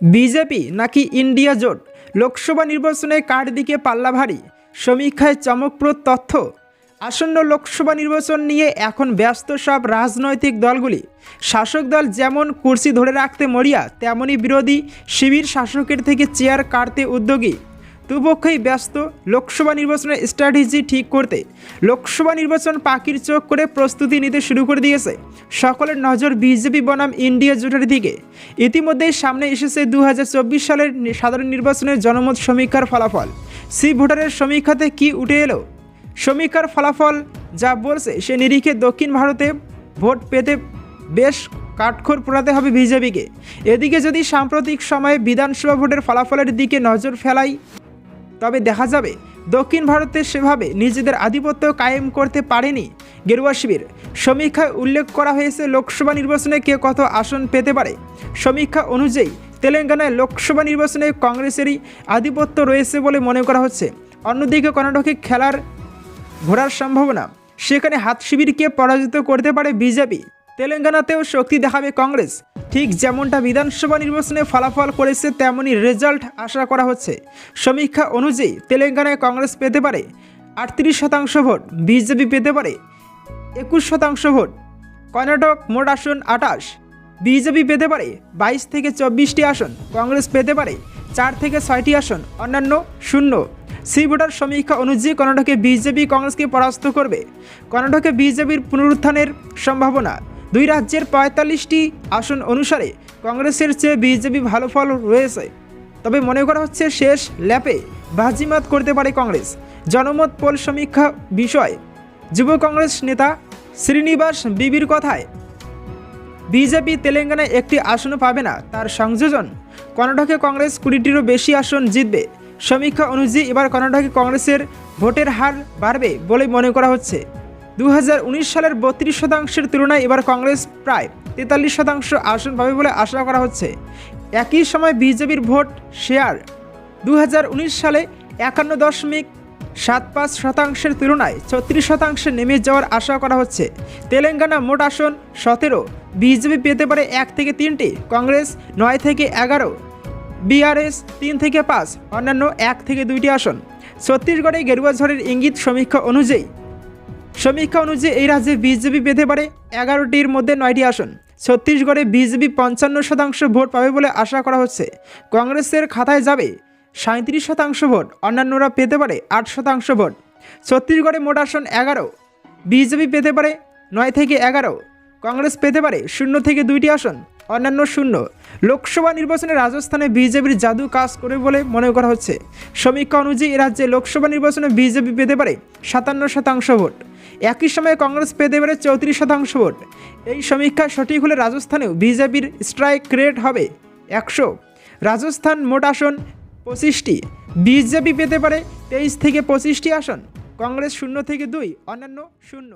BJP নাকি India জোট? লোকসভা নির্বাচনে কার দিকে পাল্লা ভারী? সমীক্ষায় চমকপ্রদ তথ্য। আসন্ন লোকসভা নির্বাচন নিয়ে এখন ব্যস্ত সব রাজনৈতিক দলগুলি। শাসক দল যেমন কুর্সি ধরে রাখতে মরিয়া তেমনি বিরোধী শিবির শাসকের থেকে চেয়ার কাটতে উদ্যোগী। দুপক্ষই ব্যস্ত লোকসভা নির্বাচনের স্ট্র্যাটেজি ঠিক করতে। লোকসভা নির্বাচন পাখির চোখ করে প্রস্তুতি নিতে শুরু করে দিয়েছে। সকলের নজর বিজেপি বনাম ইন্ডিয়া জোটের দিকে। ইতিমধ্যেই সামনে এসেছে দু হাজার চব্বিশ সালের সাধারণ নির্বাচনের জনমত সমীক্ষার ফলাফল। সি ভোটারের সমীক্ষাতে কি উঠে এলো? সমীক্ষার ফলাফল যা বলছে, সে নিরিখে দক্ষিণ ভারতে ভোট পেতে বেশ কাঠখড় পোড়াতে হবে বিজেপিকে। এদিকে যদি সাম্প্রতিক সময়ে বিধানসভা ভোটের ফলাফলের দিকে নজর ফেলাই তবে দেখা যাবে, দক্ষিণ ভারতে সেভাবে নিজেদের আধিপত্য কায়েম করতে পারেনি গেরুয়া শিবির। সমীক্ষায় উল্লেখ করা হয়েছে, লোকসভা নির্বাচনে কে কত আসন পেতে পারে। সমীক্ষা অনুযায়ী তেলেঙ্গানায় লোকসভা নির্বাচনে কংগ্রেসেরই আধিপত্য রয়েছে বলে মনে করা হচ্ছে। অন্যদিকে কর্ণাটকে খেলার ঘোরার সম্ভাবনা, সেখানে হাত শিবিরকে পরাজিত করতে পারে বিজেপি। তেলেঙ্গানাতেও শক্তি দেখাবে কংগ্রেস। ঠিক যেমনটা বিধানসভা নির্বাচনে ফলাফল করেছে, তেমনই রেজাল্ট আশা করা হচ্ছে। সমীক্ষা অনুযায়ী তেলেঙ্গানায় কংগ্রেস পেতে পারে আটত্রিশ শতাংশ ভোট, বিজেপি পেতে পারে একুশ শতাংশ ভোট, কর্ণাটক মোট আসন আটাশ, বিজেপি পেতে পারে বাইশ থেকে চব্বিশটি আসন, কংগ্রেস পেতে পারে চার থেকে ছয়টি আসন, অন্যান্য শূন্য। সি ভোটার সমীক্ষা অনুযায়ী কর্ণাটকে বিজেপি কংগ্রেসকে পরাস্ত করবে। কর্ণাটকে বিজেপির পুনরুত্থানের সম্ভাবনা। দুই রাজ্যের পঁয়তাল্লিশটি আসন অনুসারে কংগ্রেসের চেয়ে বিজেপি ভালো ফল রয়েছে। তবে মনে করা হচ্ছে শেষ ল্যাপে বাজিমাত করতে পারে কংগ্রেস। জনমত পোল সমীক্ষা বিষয়, যুব কংগ্রেস নেতা শ্রীনিবাস বিবির কথায়, বিজেপি তেলেঙ্গানায় একটি আসনও পাবে না, তার সংযোজন। কর্ণাটকে কংগ্রেস কুড়িটিরও বেশি আসন জিতবে। সমীক্ষা অনুযায়ী এবার কর্ণাটকে কংগ্রেসের ভোটের হার বাড়বে বলে মনে করা হচ্ছে। দু হাজার উনিশ সালের বত্রিশ শতাংশের তুলনায় এবার কংগ্রেস প্রায় তেতাল্লিশ শতাংশ আসন পাবে বলে আশা করা হচ্ছে। একই সময় বিজেপির ভোট শেয়ার দু হাজার উনিশ সালে একান্ন দশমিক সাত পাঁচ শতাংশের তুলনায় ছত্রিশ শতাংশে নেমে যাওয়ার আশা করা হচ্ছে। তেলেঙ্গানা মোট আসন সতেরো, বিজেপি পেতে পারে এক থেকে তিনটি, কংগ্রেস নয় থেকে এগারো, বিআরএস তিন থেকে পাঁচ, অন্যান্য এক থেকে দুইটি আসন। ছত্তিশগড়ে গেরুয়া ঝড়ের ইঙ্গিত সমীক্ষা অনুযায়ী সমীক্ষা অনুযায়ী এই রাজ্যে বিজেপি পেতে পারে এগারোটির মধ্যে নয়টি আসন। ছত্তিশগড়ে বিজেপি পঞ্চান্ন শতাংশ ভোট পাবে বলে আশা করা হচ্ছে। কংগ্রেসের খাতায় যাবে সাঁত্রিশ শতাংশ ভোট, অন্যান্যরা পেতে পারে আট শতাংশ ভোট। ছত্তিশগড়ে মোট আসন এগারো, বিজেপি পেতে পারে নয় থেকে এগারো, কংগ্রেস পেতে পারে শূন্য থেকে দুইটি আসন, অন্যান্য শূন্য। লোকসভা নির্বাচনে রাজস্থানে বিজেপির জাদু কাজ করে বলে মনে করা হচ্ছে। সমীক্ষা অনুযায়ী রাজ্যে লোকসভা নির্বাচনে বিজেপি পেতে পারে সাতান্ন শতাংশ ভোট। একই সময়ে কংগ্রেস পেতে পারে চৌত্রিশ শতাংশ ভোট। এই সমীক্ষা সঠিক হলে রাজস্থানেও বিজেপির স্ট্রাইক রেট হবে একশো। রাজস্থান মোট আসন পঁচিশটি। বিজেপি পেতে পারে তেইশ থেকে পঁচিশটি আসন। কংগ্রেস শূন্য থেকে দুই, অন্যান্য শূন্য।